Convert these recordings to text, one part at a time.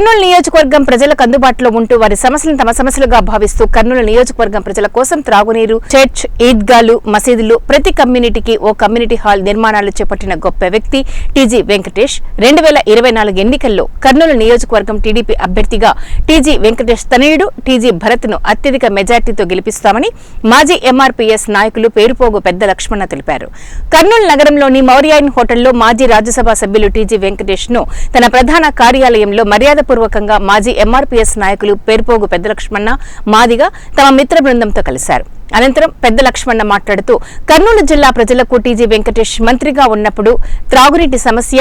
కర్నూలు నియోజకవర్గం ప్రజలకు అందుబాటులో ఉంటూ వారి సమస్యలను తమ సమస్యలుగా భావిస్తూ కర్నూలు నియోజకవర్గం ప్రజల కోసం త్రాగునీరు చర్చ్ ఈద్గాలు మసీదులు ప్రతి కమ్యూనిటీకి ఓ కమ్యూనిటీ హాల్ నిర్మాణాలు చేపట్టిన గొప్ప వ్యక్తి టీజీ వెంకటేష్. రెండు వేల ఇరవై నాలుగు ఎన్నికల్లో కర్నూలు నియోజకవర్గం టీడీపీ అభ్యర్థిగా టీజీ వెంకటేష్ తనయుడు టీజీ భరత్ను అత్యధిక మెజార్టీతో గెలిపిస్తామని మాజీ ఎంఆర్పీఎస్ నాయకులు పేరుపోగు పెద్ద లక్ష్మణ తెలిపారు. కర్నూలు నగరంలోని మౌర్యాయన్ హోటల్లో మాజీ రాజ్యసభ సభ్యులు టీజీ వెంకటేష్ను తన ప్రధాన కార్యాలయంలో మర్యాద హృదయపూర్వకంగా మాజీ ఎంఆర్పీఎస్ నాయకులు పేరుపోగు పెద్ద లక్ష్మణ మాదిగా తమ మిత్ర బృందంతో కలిశారు. అనంతరం పెద్ద లక్ష్మణ మాట్లాడుతూ కర్నూలు జిల్లా ప్రజలకు టీజీ వెంకటేష్ మంత్రిగా ఉన్నప్పుడు త్రాగునీటి సమస్య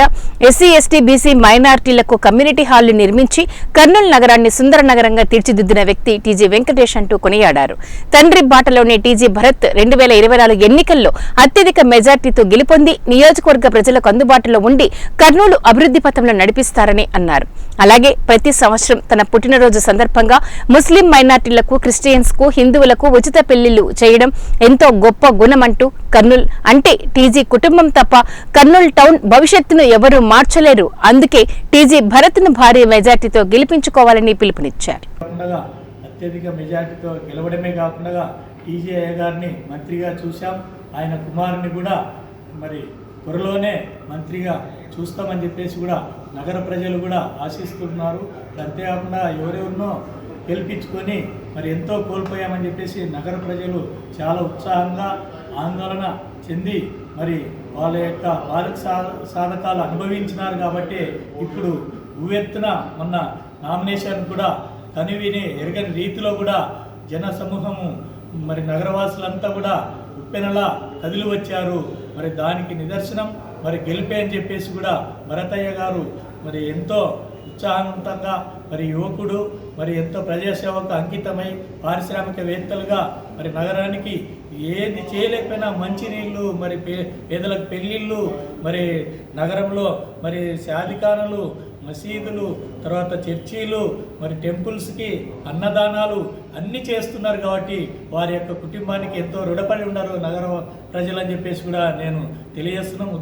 ఎస్సీ ఎస్టీ బీసీ మైనార్టీలకు కమ్యూనిటీ హాళ్ళు నిర్మించి కర్నూలు నగరాన్ని సుందర నగరంగా తీర్చిదిద్దిన వ్యక్తి టీజీ వెంకటేష్ అంటూ కొనియాడారు. తండ్రి బాటలోని టీజీ భరత్ రెండు వేల ఇరవై నాలుగు ఎన్నికల్లో అత్యధిక మెజార్టీతో గెలుపొంది నియోజకవర్గ ప్రజలకు అందుబాటులో ఉండి కర్నూలు అభివృద్ధి పథంలో నడిపిస్తారని అన్నారు. అలాగే ప్రతి సంవత్సరం తన పుట్టినరోజు సందర్భంగా ముస్లిం మైనార్టీలకు క్రిస్టియన్స్కు హిందువులకు ఉచిత పెళ్ళిళ్ళు చేయడం ఎంతో గొప్ప గుణమంటూ కర్నూల్ అంటే టీజీ కుటుంబం తప్ప కర్నూల్ టౌన్ భవిష్యత్తును ఎవరూ మార్చలేరు. అందుకే టీజీ భరత్ను భారీ మెజార్టీతో గెలిపించుకోవాలని పిలుపునిచ్చారు. అత్యధిక మెజార్టీతో గెలవడమే కాకుండా టీజీఐ గారిని మంత్రిగా చూశాం. ఆయన కుమారుని కూడా మరి త్వరలోనే మంత్రిగా చూస్తామని చెప్పేసి కూడా నగర ప్రజలు కూడా ఆశిస్తున్నారు. అంతేకాకుండా ఎవరెవరినో గెలిపించుకొని మరి ఎంతో కోల్పోయామని చెప్పేసి నగర ప్రజలు చాలా ఉత్సాహంగా ఆందోళన చెంది మరి వాళ్ళ యొక్క బాధక సాధకాలు అనుభవించినారు కాబట్టి ఇప్పుడు ఉవ్వెత్తున మొన్న నామినేషన్ కూడా కనివిని ఎరగని రీతిలో కూడా జన సమూహము మరి నగరవాసులంతా కూడా ఉప్పెనలా కదిలి వచ్చారు. మరి దానికి నిదర్శనం మరి గెలిపే అని చెప్పేసి కూడా భరతయ్య గారు మరి ఎంతో ఉత్సాహవంతంగా మరి యువకుడు మరి ఎంతో ప్రజాసేవకు అంకితమై పారిశ్రామికవేత్తలుగా మరి నగరానికి ఏది చేయలేకపోయినా మంచినీళ్ళు మరి పే పేదలకు పెళ్ళిళ్ళు మరి నగరంలో మరి శాదికానులు మసీదులు తర్వాత చర్చీలు మరి టెంపుల్స్కి అన్నదానాలు అన్నీ చేస్తున్నారు కాబట్టి వారి యొక్క కుటుంబానికి ఎంతో రుణపడి ఉన్నారు నగర ప్రజలని చెప్పేసి కూడా నేను తెలియజేస్తున్నాను